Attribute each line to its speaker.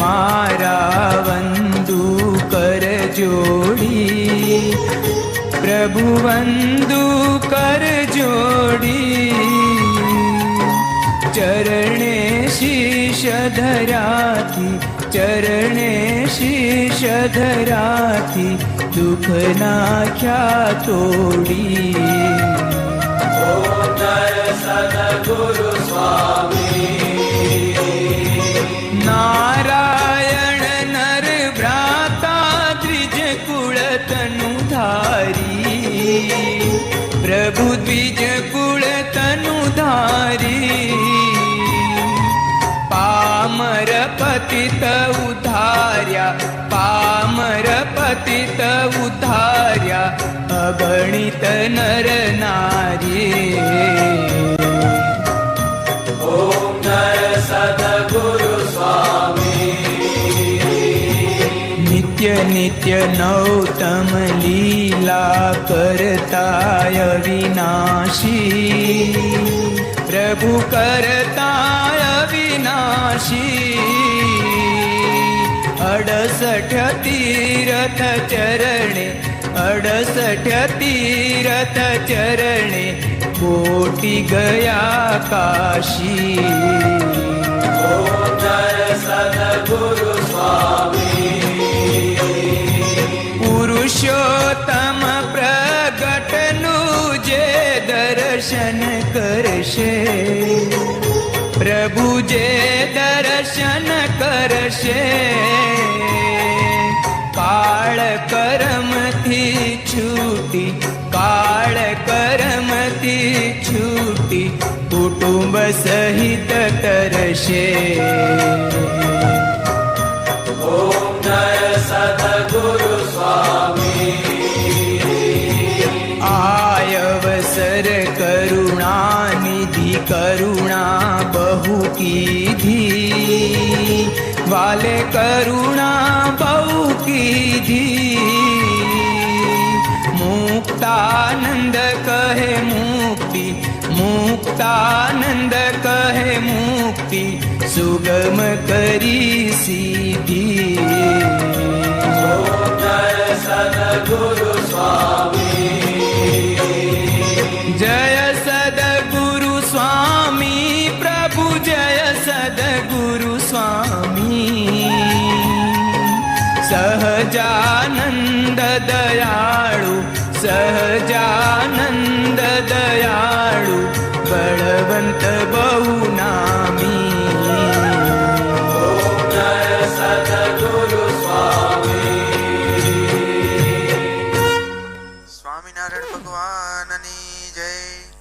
Speaker 1: मारा वन्दु कर जोडी। प्रभु वन्दु कर जोडी। चरणे शीश धराति चरणे शीश शिशधराखी દુઃખ નાખ્યા તોડી નારાયણ નર ભ્રાતા ત્રિજ કુળ તનુ ધારી પ્રભુ દ્વિજ पतित उधार्या अगणित नर भुधार्यावणित नित्य नित्य नौतम लीला करताय विनाशी। प्रभु करताय विनाशी। અડસઠ તીરથ ચરણે, અડસઠ તીરથ ચરણે, કોટી ગયા કાશી. પુરુષોત્તમ પ્રગટનું જે દર્શન કરશે, પ્રભુ જે દર્શન કરશે छूटी काळ करमती छूटी कुटुंब सहित तरशे. ओम नर सद्गुरु स्वामी. आयवसर करुणा निधी करुणा बहु वाले करुणा बहु कीधी मुक्तानंद कहे मुक्ति सुगम करी सीधी जय सदगुरु स्वामी प्रभु जय सदगुरु स्वामी। सहजानंद दयाळु सहजानंद ભગવાનની જય